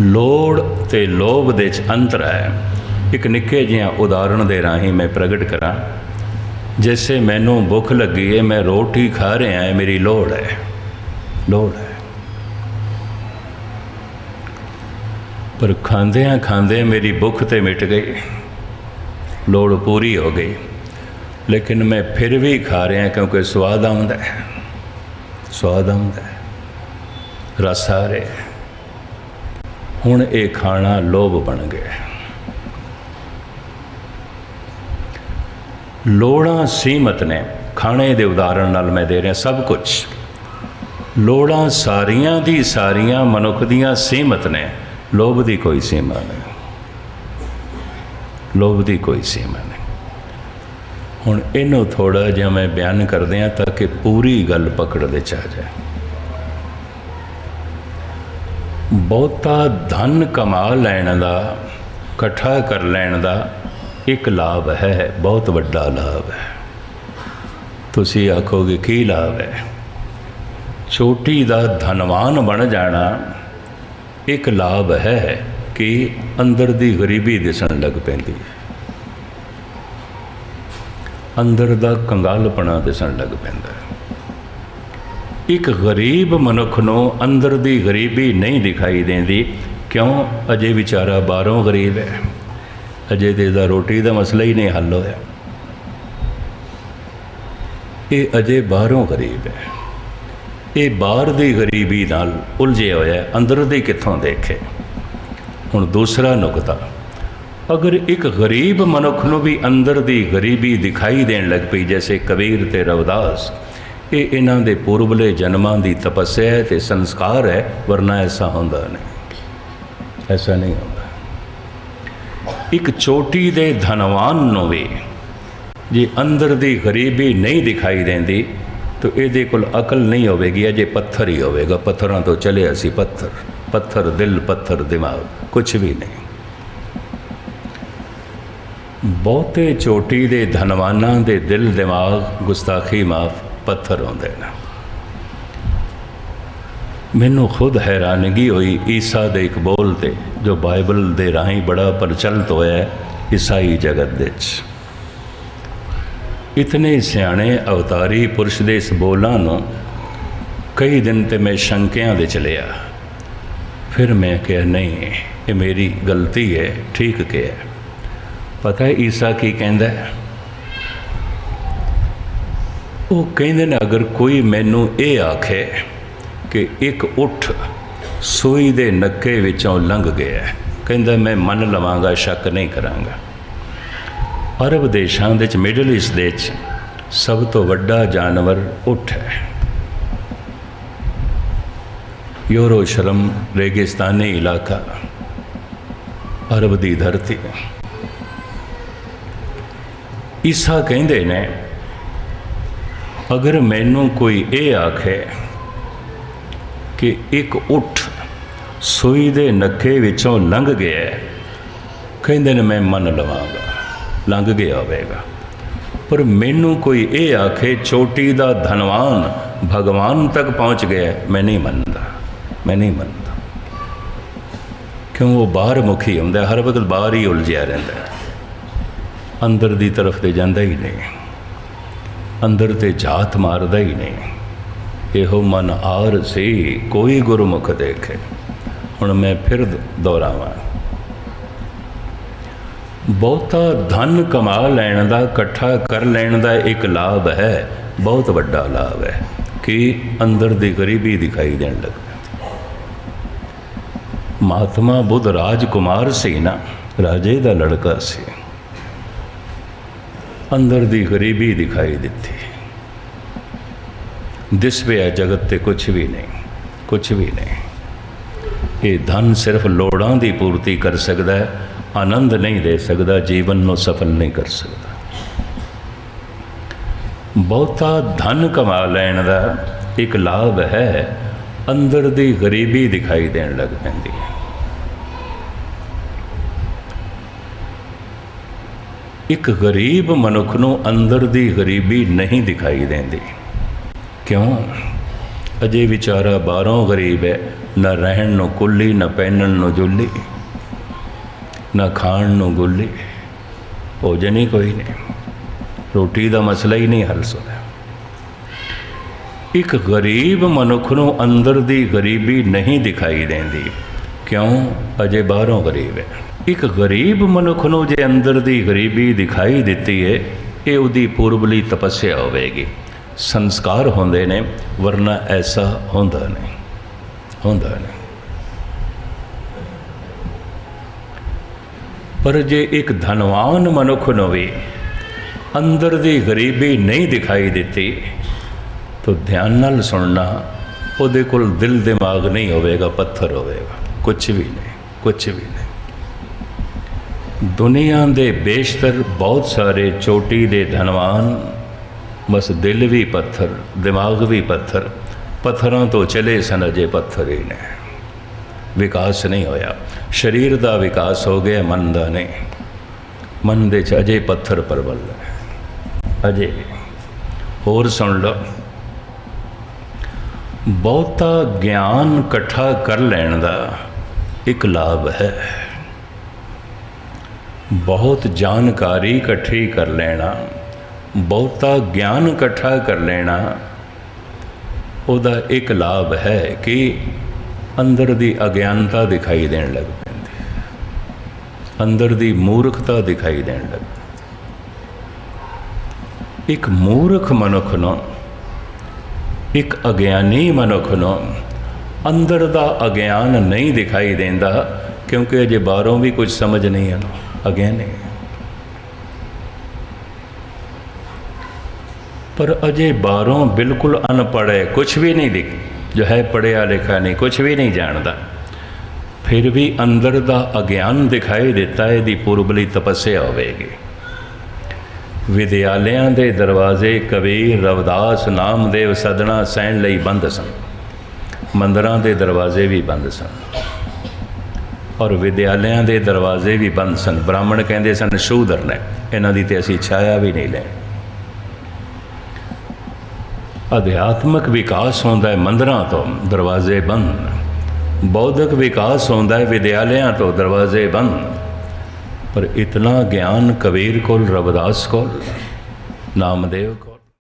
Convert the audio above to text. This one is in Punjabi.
ਲੋੜ ਤੇ ਲੋਭ ਦੇ ਵਿੱਚ ਅੰਤਰ ਹੈ। ਇੱਕ ਨਿੱਕੇ ਜਿਹਾ ਉਦਾਹਰਣ ਦੇ ਰਾਹੀਂ ਮੈਂ ਪ੍ਰਗਟ ਕਰਾਂ। ਜੈਸੇ ਮੈਨੂੰ ਭੁੱਖ ਲੱਗੀ ਹੈ ਮੈਂ ਰੋਟੀ ਖਾ ਰਿਹਾ ਹਾਂ ਮੇਰੀ ਲੋੜ ਹੈ। ਲੋੜ ਹੈ। ਪਰ ਖਾਂਦਿਆਂ ਖਾਂਦੇ ਮੇਰੀ ਭੁੱਖ ਤੇ ਮਿਟ ਗਈ। ਲੋੜ ਪੂਰੀ ਹੋ ਗਈ। ਲੇਕਿਨ ਮੈਂ ਫਿਰ ਵੀ ਖਾ ਰਿਹਾ ਕਿਉਂਕਿ ਸਵਾਦ ਆਉਂਦਾ ਹੈ। ਸਵਾਦ ਆਉਂਦਾ ਹੈ। ਰਸ ਆ ਰਿਹਾ ਹੈ। ਹੁਣ ਇਹ ਖਾਣਾ ਲੋਭ ਬਣ ਗਿਆ। ਲੋੜਾਂ ਸੀਮਤ ਨੇ। ਖਾਣੇ ਦੇ ਉਦਾਹਰਣ ਨਾਲ ਮੈਂ ਦੇ ਰਿਹਾ ਸਭ ਕੁਝ। ਲੋੜਾਂ ਸਾਰੀਆਂ ਦੀ ਸਾਰੀਆਂ ਮਨੁੱਖ ਦੀਆਂ ਸੀਮਤ ਨੇ। ਲੋਭ ਦੀ ਕੋਈ ਸੀਮਾ ਨਹੀਂ। ਲੋਭ ਦੀ ਕੋਈ ਸੀਮਾ ਨਹੀਂ। ਹੁਣ ਇਹਨੂੰ ਥੋੜਾ ਜਿਹਾ ਮੈਂ ਬਿਆਨ ਕਰਦੇ ਹਾਂ ਤਾਂ ਕਿ ਪੂਰੀ ਗੱਲ ਪਕੜ ਵਿੱਚ ਆ ਜਾਏ। ਬਹੁਤਾ ਧਨ ਕਮਾ ਲੈਣ ਦਾ, ਇਕੱਠਾ ਕਰ ਲੈਣ ਦਾ ਇੱਕ ਲਾਭ ਹੈ, ਬਹੁਤ ਵੱਡਾ ਲਾਭ ਹੈ। ਤੁਸੀਂ ਆਖੋਗੇ, ਕੀ ਲਾਭ ਹੈ? ਛੋਟੀ ਦਾ ਧਨਵਾਨ ਬਣ ਜਾਣਾ ਇੱਕ ਲਾਭ ਹੈ ਕਿ ਅੰਦਰ ਦੀ ਗਰੀਬੀ ਦਿਸਣ ਲੱਗ ਪੈਂਦੀ ਹੈ। ਅੰਦਰ ਦਾ ਕੰਗਾਲਪਣਾ ਦਿਸਣ ਲੱਗ ਪੈਂਦਾ ਹੈ। ਇੱਕ ਗਰੀਬ ਮਨੁੱਖ ਨੂੰ ਅੰਦਰ ਦੀ ਗਰੀਬੀ ਨਹੀਂ ਦਿਖਾਈ ਦਿੰਦੀ। ਕਿਉਂ? ਅਜੇ ਵਿਚਾਰਾ ਬਾਹਰੋਂ ਗਰੀਬ ਹੈ। ਅਜੇ ਤੇ ਦਾ ਰੋਟੀ ਦਾ ਮਸਲਾ ਹੀ ਨਹੀਂ ਹੱਲ ਹੋਇਆ। ਇਹ ਅਜੇ ਬਾਹਰੋਂ ਗਰੀਬ ਹੈ। ਇਹ ਬਾਹਰ ਦੀ ਗਰੀਬੀ ਨਾਲ ਉਲਝਿਆ ਹੋਇਆ ਹੈ। ਅੰਦਰ ਦੀ ਕਿੱਥੋਂ ਦੇਖੇ? ਹੁਣ ਦੂਸਰਾ ਨੁਕਤਾ। ਅਗਰ ਇੱਕ ਗਰੀਬ ਮਨੁੱਖ ਨੂੰ ਵੀ ਅੰਦਰ ਦੀ ਗਰੀਬੀ ਦਿਖਾਈ ਦੇਣ ਲੱਗ ਪਈ, ਜੈਸੇ ਕਬੀਰ ਤੇ ਰਵਦਾਸ ਇਹ ਇਹਨਾਂ ਦੇ ਪੂਰਬਲੇ ਜਨਮਾਂ ਦੀ ਤਪੱਸਿਆ ਹੈ ਤੇ ਸੰਸਕਾਰ ਹੈ, ਵਰਨਾ ਐਸਾ ਹੁੰਦਾ ਨਹੀਂ। ਐਸਾ ਨਹੀਂ ਹੁੰਦਾ। ਇੱਕ ਚੋਟੀ ਦੇ ਧਨਵਾਨ ਨੂੰ ਵੀ ਜੇ ਅੰਦਰ ਦੀ ਗਰੀਬੀ ਨਹੀਂ ਦਿਖਾਈ ਦਿੰਦੀ, ਤਾਂ ਇਹਦੇ ਕੋਲ ਅਕਲ ਨਹੀਂ ਹੋਵੇਗੀ, ਅਜੇ ਪੱਥਰ ਹੀ ਹੋਵੇਗਾ। ਪੱਥਰਾਂ ਤੋਂ ਚਲੇ ਅਸੀਂ ਪੱਥਰ। ਪੱਥਰ ਦਿਲ, ਪੱਥਰ ਦਿਮਾਗ ਕੁਝ ਵੀ ਨਹੀਂ। ਬਹੁਤੇ ਚੋਟੀ ਦੇ ਧਨਵਾਨਾਂ ਦੇ ਦਿਲ ਦਿਮਾਗ, ਗੁਸਤਾਖੀ ਮਾਫ। ਪੱਥਰ ਹੁੰਦੇ ਨੇ। ਮੈਨੂੰ ਖੁਦ ਹੈਰਾਨਗੀ ਹੋਈ ਈਸਾ ਦੇ ਇੱਕ ਬੋਲ ਤੇ, ਜੋ ਬਾਈਬਲ ਦੇ ਰਾਹੀਂ ਬੜਾ ਪ੍ਰਚਲਿਤ ਹੋਇਆ ਹੈ ਈਸਾਈ ਜਗਤ ਦੇ ਵਿੱਚ। ਇਤਨੇ ਸਿਆਣੇ ਅਵਤਾਰੀ ਪੁਰਸ਼ ਦੇ ਇਸ ਬੋਲਾਂ ਨੂੰ ਕਈ ਦਿਨ ਤੇ ਮੈਂ ਸ਼ੰਕਿਆਂ ਦੇ ਚਲਿਆ ਫਿਰ ਮੈਂ ਕਿਹਾ, ਨਹੀਂ, ਇਹ ਮੇਰੀ ਗਲਤੀ ਹੈ, ਠੀਕ ਕਿਹਾ। ਪਤਾ ਹੈ ਈਸਾ ਕੀ ਕਹਿੰਦਾ ਹੈ? ਉਹ ਕਹਿੰਦੇ ਨੇ, ਅਗਰ ਕੋਈ ਮੈਨੂੰ ਇਹ ਆਖੇ ਕਿ ਇੱਕ ਉੱਠ ਸੂਈ ਦੇ ਨੱਕੇ ਵਿੱਚੋਂ ਲੰਘ ਗਿਆ ਕਹਿੰਦਾ ਮੈਂ ਮੰਨ ਲਵਾਂਗਾ, ਸ਼ੱਕ ਨਹੀਂ ਕਰਾਂਗਾ। ਅਰਬ ਦੇਸ਼ਾਂ ਦੇ ਵਿੱਚ, ਮਿਡਲ ਈਸਟ ਦੇ ਵਿੱਚ ਸਭ ਤੋਂ ਵੱਡਾ ਜਾਨਵਰ ਉੱਠ ਹੈ। ਯੂਰੋਸ਼ਲਮ, ਰੇਗਿਸਤਾਨੀ ਇਲਾਕਾ, ਅਰਬ ਦੀ ਧਰਤੀ ਈਸਾ ਕਹਿੰਦੇ ਨੇ ਅਗਰ ਮੈਨੂੰ ਕੋਈ ਇਹ ਆਖੇ ਕਿ ਇੱਕ ਉੱਠ ਸੂਈ ਦੇ ਨੱਕੇ ਵਿੱਚੋਂ ਲੰਘ ਗਿਆ ਕਹਿੰਦੇ ਨੇ ਮੈਂ ਮੰਨ ਲਵਾਂਗਾ, ਲੰਘ ਗਿਆ ਹੋਵੇਗਾ। ਪਰ ਮੈਨੂੰ ਕੋਈ ਇਹ ਆਖੇ, ਚੋਟੀ ਦਾ ਧਨਵਾਨ ਭਗਵਾਨ ਤੱਕ ਪਹੁੰਚ ਗਿਆ ਮੈਂ ਨਹੀਂ ਮੰਨਦਾ, ਮੈਂ ਨਹੀਂ ਮੰਨਦਾ। ਕਿਉਂ ਉਹ ਬਾਹਰ ਮੁਖੀ ਹੁੰਦਾ, ਹਰ ਵਕਤ ਬਾਹਰ ਹੀ ਉਲਝਿਆ ਰਹਿੰਦਾ ਅੰਦਰ ਦੀ ਤਰਫ ਤੇ ਜਾਂਦਾ ਹੀ ਨਹੀਂ। ਅੰਦਰ ਤੇ ਝਾਤ ਮਾਰਦਾ ਹੀ ਨਹੀਂ। ਇਹੋ ਮਨ ਆਰ ਸੀ, ਕੋਈ ਗੁਰਮੁਖ ਦੇਖੇ। ਹੁਣ ਮੈਂ ਫਿਰ ਦੁਹਰਾਵਾਂ। ਬਹੁਤਾ ਧਨ ਕਮਾ ਲੈਣ ਦਾ, ਇਕੱਠਾ ਕਰ ਲੈਣ ਦਾ ਇੱਕ ਲਾਭ ਹੈ, ਬਹੁਤ ਵੱਡਾ ਲਾਭ ਹੈ। ਕਿ ਅੰਦਰ ਦੀ ਗਰੀਬੀ ਦਿਖਾਈ ਦੇਣ ਲੱਗ ਮਹਾਤਮਾ ਬੁੱਧ ਰਾਜ ਕੁਮਾਰ ਸੀ ਨਾ, ਰਾਜੇ ਦਾ ਲੜਕਾ ਸੀ। ਅੰਦਰ ਦੀ ਗਰੀਬੀ ਦਿਖਾਈ ਦਿੱਤੀ। ਦਿਸ ਪਿਆ ਜਗਤ ਤੇ ਕੁਝ ਵੀ ਨਹੀਂ ਕੁਝ ਵੀ ਨਹੀਂ। ਇਹ ਧਨ ਸਿਰਫ ਲੋੜਾਂ ਦੀ ਪੂਰਤੀ ਕਰ ਸਕਦਾ ਹੈ, ਆਨੰਦ ਨਹੀਂ ਦੇ ਸਕਦਾ, ਜੀਵਨ ਨੂੰ ਸਫਲ ਨਹੀਂ ਕਰ ਸਕਦਾ। ਬਹੁਤਾ ਧਨ ਕਮਾ ਲੈਣ ਦਾ ਇੱਕ ਲਾਭ ਹੈ, ਅੰਦਰ ਦੀ ਗਰੀਬੀ ਦਿਖਾਈ ਦੇਣ ਲੱਗ ਪੈਂਦੀ ਹੈ। ਇੱਕ ਗਰੀਬ ਮਨੁੱਖ ਨੂੰ ਅੰਦਰ ਦੀ ਗਰੀਬੀ ਨਹੀਂ ਦਿਖਾਈ ਦਿੰਦੀ। ਕਿਉਂ? ਅਜੇ ਵਿਚਾਰਾ ਬਾਹਰੋਂ ਗਰੀਬ ਹੈ, ਨਾ ਰਹਿਣ ਨੂੰ ਕੁੱਲੀ, ਨਾ ਪਹਿਨਣ ਨੂੰ ਜੁੱਲੀ, ਨਾ ਖਾਣ ਨੂੰ ਗੁੱਲੀ। ਭੋਜਨ ਹੀ ਕੋਈ ਨਹੀਂ। ਰੋਟੀ ਦਾ ਮਸਲਾ ਹੀ ਨਹੀਂ ਹੱਲ ਸੁਣਿਆ। ਇੱਕ ਗਰੀਬ ਮਨੁੱਖ ਨੂੰ ਅੰਦਰ ਦੀ ਗਰੀਬੀ ਨਹੀਂ ਦਿਖਾਈ ਦਿੰਦੀ। ਕਿਉਂ? ਅਜੇ ਬਾਹਰੋਂ ਗਰੀਬ ਹੈ। ਇੱਕ ਗਰੀਬ ਮਨੁੱਖ ਨੂੰ ਜੇ ਅੰਦਰ ਦੀ ਗਰੀਬੀ ਦਿਖਾਈ ਦਿੱਤੀ ਹੈ ਇਹ ਉਹਦੀ ਪੂਰਬਲੀ ਤਪੱਸਿਆ ਹੋਵੇਗੀ। ਸੰਸਕਾਰ ਹੁੰਦੇ ਨੇ, ਵਰਨਾ ਐਸਾ ਹੁੰਦਾ ਨਹੀਂ। ਹੁੰਦਾ ਨਹੀਂ। ਪਰ ਜੇ ਇੱਕ ਧਨਵਾਨ ਮਨੁੱਖ ਨੂੰ ਵੀ ਅੰਦਰ ਦੀ ਗਰੀਬੀ ਨਹੀਂ ਦਿਖਾਈ ਦਿੱਤੀ, ਤਾਂ ਧਿਆਨ ਨਾਲ ਸੁਣਨਾ, ਉਹਦੇ ਕੋਲ ਦਿਲ ਦਿਮਾਗ ਨਹੀਂ ਹੋਵੇਗਾ, ਪੱਥਰ ਹੋਵੇਗਾ। ਕੁਝ ਵੀ ਨਹੀਂ ਕੁਝ ਵੀ ਨਹੀਂ। ਦੁਨੀਆ ਦੇ ਬੇਸ਼ਤਰ ਬਹੁਤ ਸਾਰੇ ਚੋਟੀ ਦੇ ਧਨਵਾਨ, ਬਸ ਦਿਲ ਵੀ ਪੱਥਰ, ਦਿਮਾਗ ਵੀ ਪੱਥਰ, ਪੱਥਰਾਂ ਤੋਂ ਚਲੇ ਸਨ ਅਜੇ ਪੱਥਰ ਹੀ ਨੇ। ਵਿਕਾਸ ਨਹੀਂ ਹੋਇਆ। ਸਰੀਰ ਦਾ ਵਿਕਾਸ ਹੋ ਗਿਆ, ਮਨ ਦਾ ਨਹੀਂ। ਮਨ ਦੇ ਚ ਅਜੇ ਪੱਥਰ ਪਰਵਲ ਹੈ ਅਜੇ। ਹੋਰ ਸੁਣ ਲਓ। ਬਹੁਤਾ ਗਿਆਨ ਇਕੱਠਾ ਕਰ ਲੈਣ ਦਾ ਇੱਕ ਲਾਭ ਹੈ। ਬਹੁਤ ਜਾਣਕਾਰੀ ਇਕੱਠੀ ਕਰ ਲੈਣਾ, ਬਹੁਤਾ ਗਿਆਨ ਇਕੱਠਾ ਕਰ ਲੈਣਾ, ਉਹਦਾ ਇੱਕ ਲਾਭ ਹੈ ਕਿ ਅੰਦਰ ਦੀ ਅਗਿਆਨਤਾ ਦਿਖਾਈ ਦੇਣ ਲੱਗ ਪੈਂਦੀ ਅੰਦਰ ਦੀ ਮੂਰਖਤਾ ਦਿਖਾਈ ਦੇਣ ਲੱਗ ਪੈਂਦੀ ਇੱਕ ਮੂਰਖ ਮਨੁੱਖ ਨੂੰ, ਇੱਕ ਅਗਿਆਨੀ ਮਨੁੱਖ ਨੂੰ ਅੰਦਰ ਦਾ ਅਗਿਆਨ ਨਹੀਂ ਦਿਖਾਈ ਦਿੰਦਾ, ਕਿਉਂਕਿ ਅਜੇ ਬਾਹਰੋਂ ਵੀ ਕੁਝ ਸਮਝ ਨਹੀਂ ਹੈ ਅਗਿਆਨੀ ਪਰ ਅਜੇ ਬਾਹਰੋਂ ਬਿਲਕੁਲ ਅਨਪੜ੍ਹ ਹੈ ਕੁਝ ਵੀ ਨਹੀਂ ਲਿਖ ਜੋ ਹੈ ਪੜਿਆ ਲਿਖਾ ਨਹੀਂ ਕੁਝ ਵੀ ਨਹੀਂ ਜਾਣਦਾ। ਫਿਰ ਵੀ ਅੰਦਰ ਦਾ ਅਗਿਆਨ ਦਿਖਾਈ ਦਿੱਤਾ ਹੈ ਦੀ ਪੂਰਬਲੀ ਤਪੱਸਿਆ ਹੋਵੇਗੀ। ਵਿਦਿਆਲਿਆਂ ਦੇ ਦਰਵਾਜ਼ੇ ਕਬੀਰ ਰਵਦਾਸ ਨਾਮਦੇਵ ਸਦਣਾ ਸਹਿਣ ਲਈ ਬੰਦ ਸਨ। ਮੰਦਰਾਂ ਦੇ ਦਰਵਾਜ਼ੇ ਵੀ ਬੰਦ ਸਨ। ਔਰ ਵਿਦਿਆਲਿਆਂ ਦੇ ਦਰਵਾਜ਼ੇ ਵੀ ਬੰਦ ਸਨ। ਬ੍ਰਾਹਮਣ ਕਹਿੰਦੇ ਸਨ, ਸ਼ੂਦਰ ਨੇ। ਇਹਨਾਂ ਦੀ ਤੇ ਅਸੀਂ ਛਾਇਆ ਵੀ ਨਹੀਂ ਲੈ। ਅਧਿਆਤਮਿਕ ਵਿਕਾਸ ਹੁੰਦਾ ਹੈ ਮੰਦਰਾਂ ਤੋਂ, ਦਰਵਾਜ਼ੇ ਬੰਦ। ਬੌਧਿਕ ਵਿਕਾਸ ਹੁੰਦਾ ਹੈ ਵਿਦਿਆਲਿਆਂ ਤੋਂ, ਦਰਵਾਜ਼ੇ ਬੰਦ। ਪਰ ਇਤਨਾ ਗਿਆਨ ਕਬੀਰ ਕੋਲ, ਰਵਿਦਾਸ ਕੋਲ, ਨਾਮਦੇਵ ਕੋਲ।